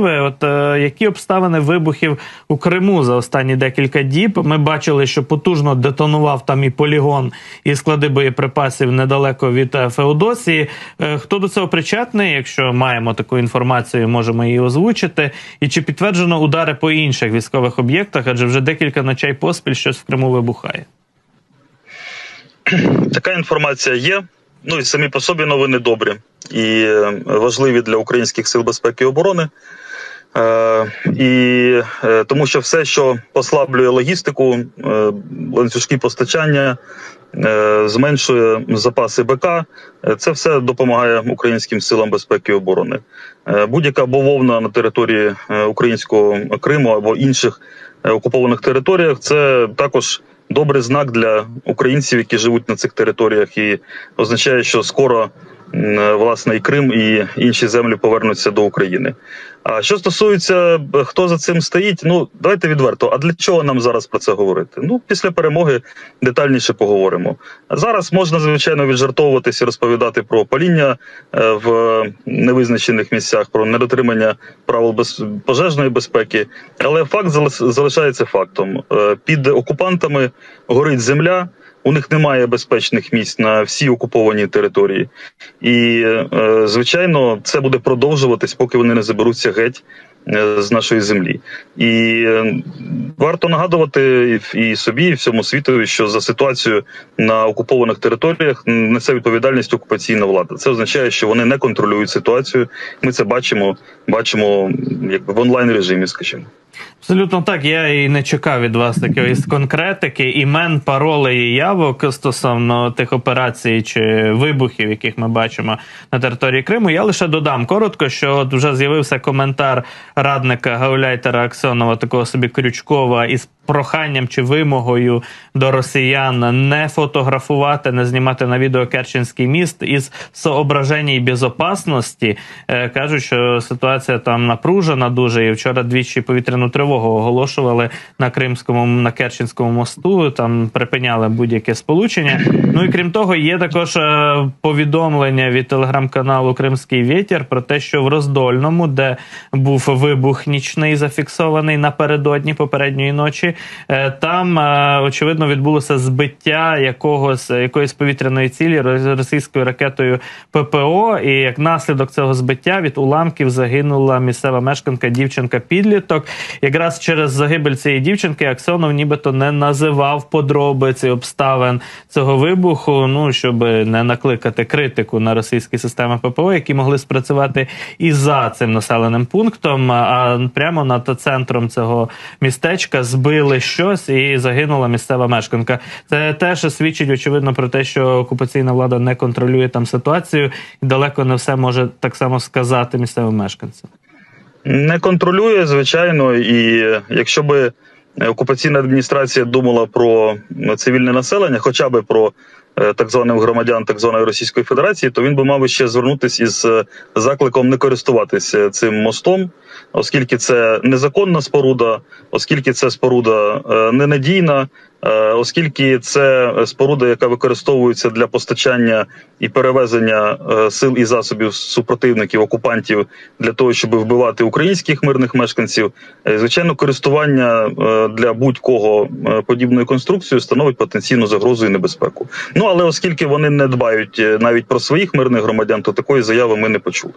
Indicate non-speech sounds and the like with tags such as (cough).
От е, які обставини вибухів у Криму за останні декілька діб? Ми бачили, що потужно детонував там і полігон, і склади боєприпасів недалеко від е, Феодосії. Е, хто до цього причетний? Якщо маємо таку інформацію, можемо її озвучити. І чи підтверджено удари по інших військових об'єктах? Адже вже декілька ночей поспіль щось в Криму вибухає. (clears throat) Така інформація є. Ну і самі по собі новини добрі і е, важливі для українських сил безпеки і оборони. Е, і е, тому що все, що послаблює логістику, е, ланцюжки постачання, зменшує запаси БК, це все допомагає українським силам безпеки і оборони. Будь-яка бавовна на території українського Криму або інших окупованих територіях, це також добрий знак для українців, які живуть на цих територіях, і означає, що скоро власне і Крим і інші землі повернуться до України. А що стосується хто за цим стоїть, ну давайте відверто. А для чого нам зараз про це говорити? Ну після перемоги детальніше поговоримо. Зараз можна звичайно віджартовуватися, розповідати про паління е, в невизначених місцях, про недотримання правил без пожежної безпеки, але факт залишається фактом: Е, під окупантами горить земля. У них немає безпечних місць на всій окупованій території, і е, звичайно, це буде продовжуватись, поки вони не заберуться геть е, з нашої землі. І е, варто нагадувати і- собі, і всьому світові, що за ситуацію на окупованих територіях несе відповідальність окупаційна влада. Це означає, що вони не контролюють ситуацію. Ми це бачимо, бачимо якби в онлайн режимі, скажімо. Абсолютно так. Я і не чекав від вас якоїсь конкретики, імен, паролей і явок стосовно тих операцій чи вибухів, яких ми бачимо на території Криму. Я лише додам коротко, що от вже з'явився коментар радника гауляйтера Аксьонова, такого собі Крючкова, із проханням чи вимогою до росіян не фотографувати, не знімати на відео Керченський міст із соображень безопасності. Е, кажуть, що ситуація там напружена дуже. І вчора двічі повітряну тривогу оголошували на Кримському на Керченському мосту. Там припиняли будь-яке сполучення. Ну і крім того, є також е, повідомлення від телеграм-каналу Кримський Вітер про те, що в Роздольному, де був вибух нічний зафіксований напередодні попередньої ночі, там е, очевидно відбулося збиття якогось якоїсь повітряної цілі ро- російською ракетою ППО. І як наслідок цього збиття від уламків загинула місцева мешканка дівчинка підліток. Якраз через загибель цієї дівчинки Аксьонов нібито не називав подробиці обставин цього вибуху. Ну щоб не накликати критику на російські системи ППО, які могли спрацювати і за цим населеним пунктом. А прямо над центром цього містечка збили щось і загинула місцева мешканка. Це теж свідчить очевидно про те, що окупаційна влада не контролює там ситуацію, і далеко не все може так само сказати місцевим мешканцям. Не контролює, звичайно, і якщо би окупаційна адміністрація думала про цивільне населення, хоча б про е, так званих громадян так званої Російської Федерації, то він би мав ще звернутися із е, закликом не користуватися цим мостом, оскільки це незаконна споруда, оскільки це споруда е, ненадійна, е, оскільки це споруда, яка використовується для постачання і перевезення е, сил і засобів супротивників окупантів для того, щоб вбивати українських мирних мешканців. Е, Звичайно, користування е, для будь-кого е, подібною конструкцією становить потенційну загрозу і небезпеку. Ну але оскільки вони не дбають е, навіть про своїх мирних громадян, то такої заяви ми не почули.